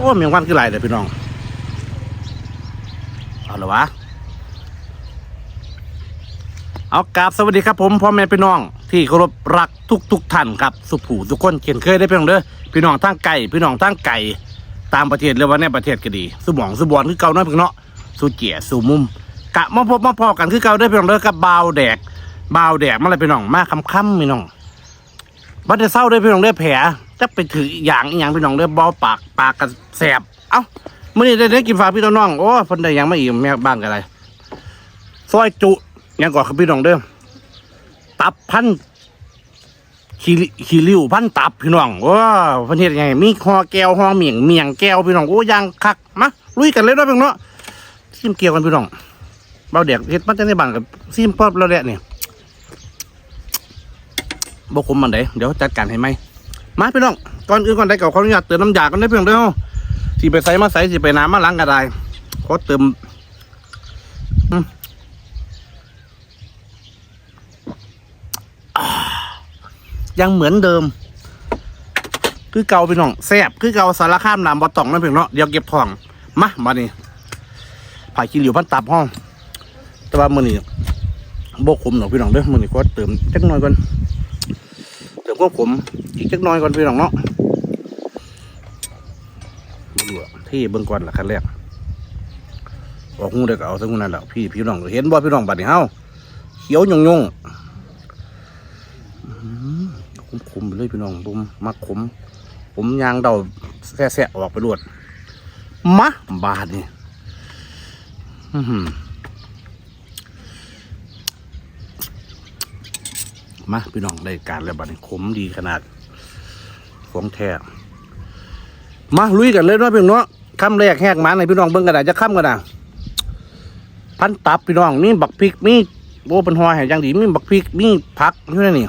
อ้เมียงวันคือไรเด้อพี่น้องเอาละวะเอากราบสวัสดีครับผมพ่อแม่พี่น้อง ที่เคารพรักทุกทุกท่านครับสุผูทุกคนเขียนเคยได้พี่น้องเด้อพี่น้องทั้งไก่พี่น้องทั้งไก่ตามประเทศหรือว่าในประเทศก็ดีสมองสบอนคือเก่าเน้อยพี่น้องสู่เจียสูมุมกะมาพบมาพอกันคือเก่าได้พี่น้องเด้อกับบาวแดกบาวแดกมาเลยพี่น้องมาคำค่ำพี่น้องบัดเดเศร้าได้พี่น้องได้อแผล จะไปถืออีหยางอีหยังพี่น้องได้อบอปากปากกันแสบเอ้ามื่อนี้ได้ได้กินฝาพี่น้องโอ้เพิ่นได้หยังมาอีกแม่บ้านกันอะไรซอยจุหยังก่อนครับพี่น้องเด้อตับพันขี้ริขี้ริ้วพันตับพี่น้องว้าพันเฮ็ดยังไงมีคอแก้วหอเมียงเมียงแก้วพี่น้องโอ้ยังคักมาลุยกันเลยเนาะพี่น้องเนาะซิมเกี่ยวกันพี่น้องเบาเด็กเฮ็ดมันจะในบ้านกับซิมป๊อบแล้วแหละนี่บ่คุมมันไดเดี๋ยวจัดการให้ไหม มาพี่น้องก่อนอื่นก่อนได้ก็ขออนุญาตเติมน้ำยากันได้เพียงเดียวสิไปใส่มาใส่สิไปน้ำมาล้างก็ได้ขอเติมยังเหมือนเดิม คือเก่าพี่น้องแซ่บคือเก่าสารข้ามน้ำบ่ต้องนั่นเพียงเนาะเดี๋ยวเก็บทองมามานี่ผ่ากินเหลียวพันตับห้องแต่ว่ามือนี้โบกขมหนอกพี่น้องเด้อมือนี้ก็เติมจักหน่อยก่อน ก็ขมอีกจักหน่อยก่อนพี่น้องเนาะมาดูอะที่เบิ่งก่อนละคันแรกออกหูได้ก็เอาทั้งหูนั่นแหละพี่พี่น้องเห็นบ่พี่น้องบัดนี้เฮาเขียวยงยงขมขมๆไปเลยพี่น้องผมมักขมผมยางเดาแซ่แซ่ๆออกไปรวดมาบาดนี่อื้อหือ มาพี่น้องได้การแล้วบัดนี้ขมดีขนาดของแท้มาลุยกันเลยเนาะพี่น้องเนาะคำแรกแหกหมาในพี่น้องเบิ้งกระดาษจะค้ำกันนะพันตับพี่น้องนี่บักพริกมีโบเป็นหอยแห่งย่างดีมีบักพริกมีผักอยู่ในนี่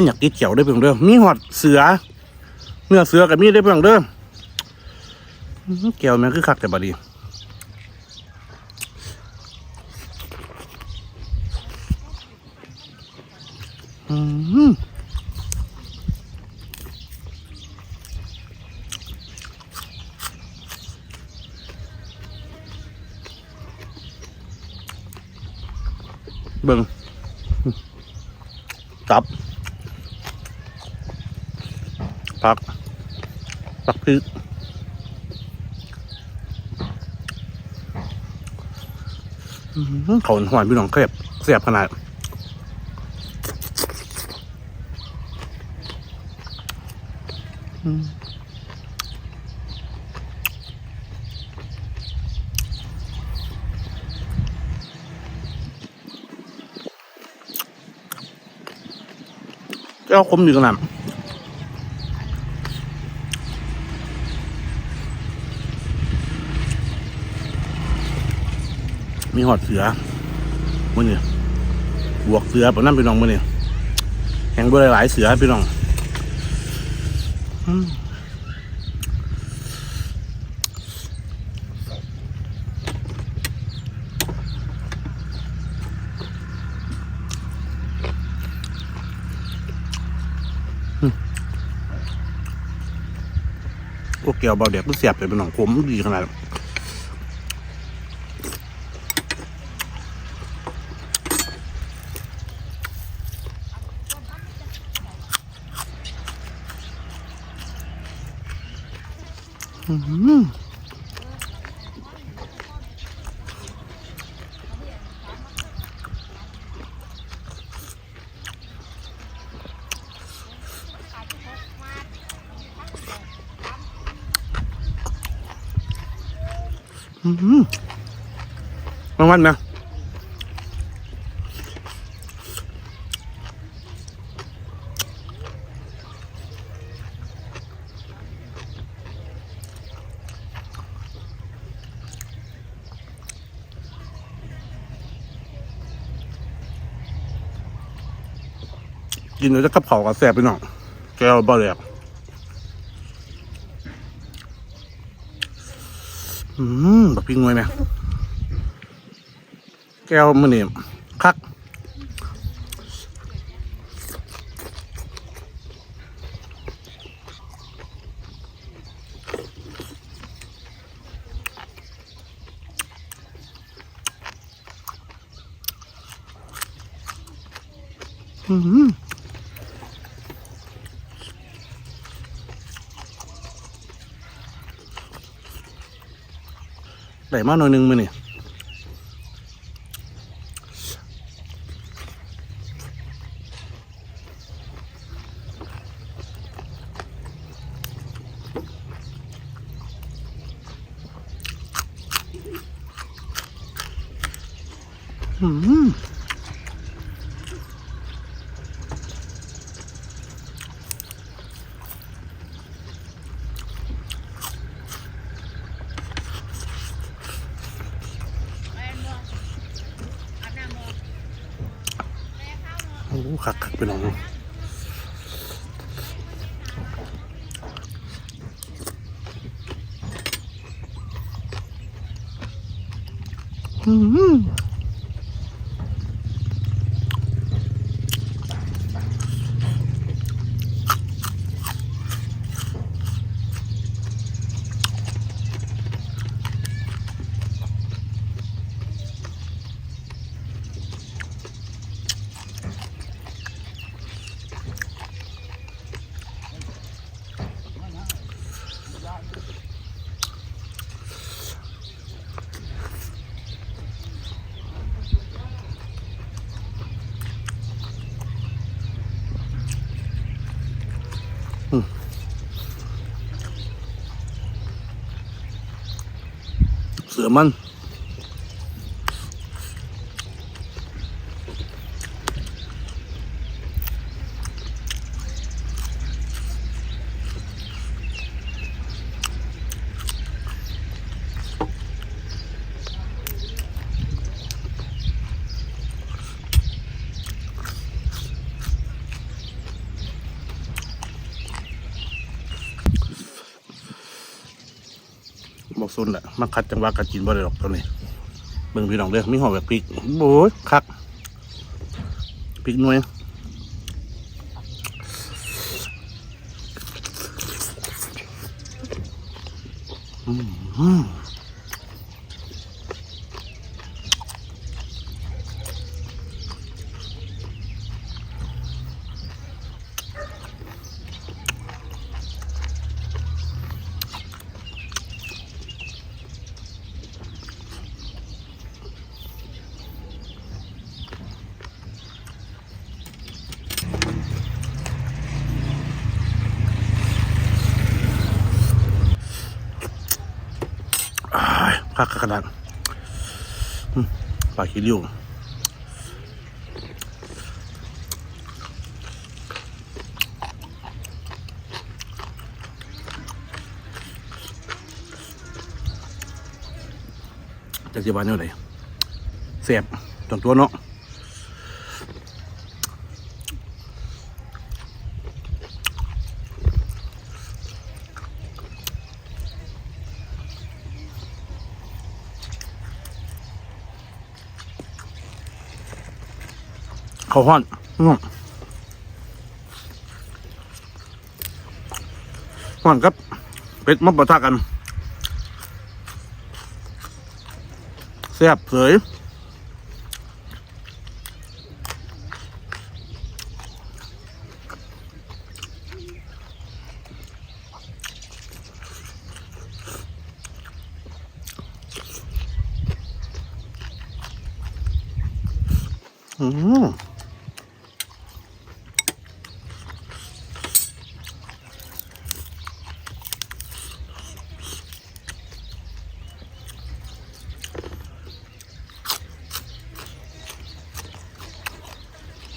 มันอยากติดเขียวได้อพี่น้องเด้อมีหอดเสือ เนื้อเสือกับมีได้อพี่น้องเด้ออื้อหือแก้วแม่งคือคักแต่บดีอืมเบิ่งตับ ผักผักพริกอื้อหือเขาหวานพี่น้องเสียบเสียบขนาดเจ้าคมอยู่ขนาด มีหอดเสือมื่อนี่บวกเสือปะนั่นพี่น้องมื่อนี่แห่งด้วยหลายเสือพี่น้องอืมอืมพวกเกี่ยวเบาเด็กก็เสียบเลยพี่น้องผมดีขนาด อืมมันวันนะ กินแล้วจะกับเขาวกับแซ่บไปหน่อยแก้วบ่แหลกอืมบักพริกงวยไหมแก้วมันนี่คักอืม ได้มาหน่อยหนึงมือนี่อืม โอ้โหคักคักไปหน่อย อื เสือมัน บอกซุนแหละมาคัดจังหวะกัดกินบ่ได้หรอกตัวนี้เบิ่งพี่น้องเด้อมีหอแบบพริกโอ้ยคักพริกหน่วย ผักขนาดอืมปลาคิริ้วจากจีบานอยู่ไหนเสียบจนตัวเนาะ เขาวห้อนอืมห้อนครับเป็ดมาปะทะกันแซ่บเสยอื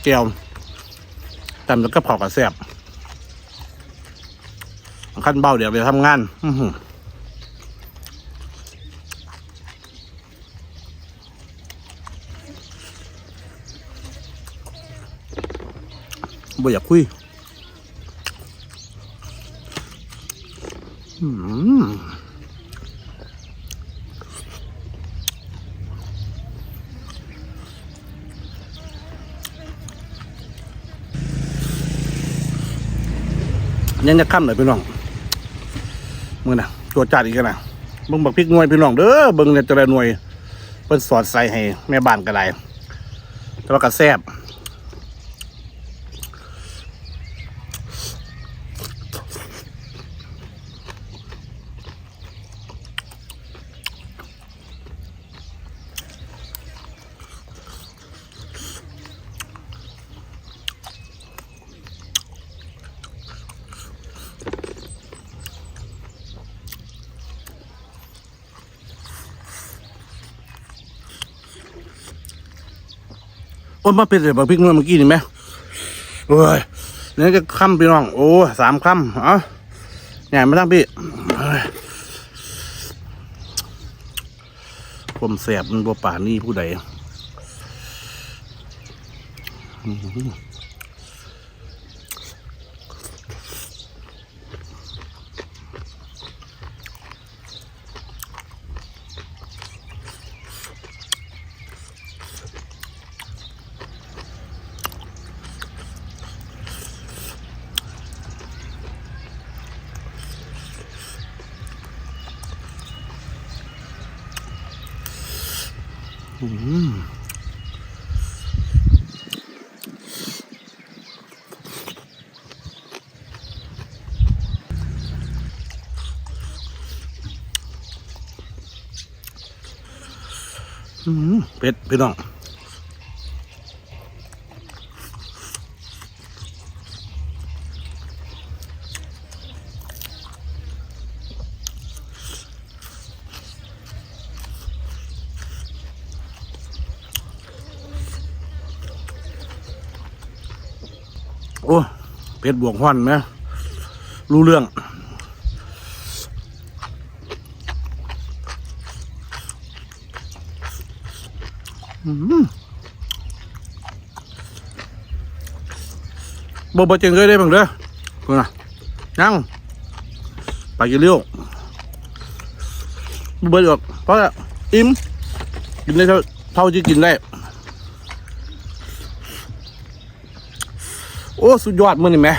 มแก้วตำแล้วก็เผากับแซ่บขั้นเบาเดี๋ยวไปทำงาน อือหือบ่อยากคุย อืม ยังจะค่ำเลยพี่น้องมึงนะตัวจัดอีกแล้วนะบึงบักพริกหน่วยพี่น้องเด้อเบิ่งเนี่ยแต่ละหน่วยเพิ่นสอดใส่ให้แม่บ้านก็ได้แต่ว่าก็แซ่บ โอ้มาเป็นเลยบักพริกนวลเมื่อกี้นี่ไหมโอ้ยนี่จะค่ำพี่น้อง โอ้สามค่ำเอ้าใหญ่ไม่ต้องพี่ผมแสบมันบัวป่านี่ผู้ใด อื้อหืออื้อหือเผ็ดพี่น้อง โอ้เพชรบวกห้อนไหมรู้เรื่องบ่บ่เจงเลยได้บ้างเด้อคุณน่ะยังไปกินเลี้ยวบ่เบิดหรอกเพราะว่าอิ่มกินได้เท่าเท่าที่กินได้ อ้สุดยอดมือนี่แหม่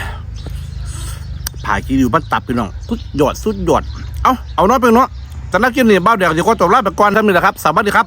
ผ่ากีดิวบ้านตับพี่น้องสุดยอดสุดยอดเอาเอาน้อยไปเนาะแต่นักกินนี่บ้าเดี๋ยวจะก็จบไล่ไปก่อนทำนี่แหละครับสวัสดีครับ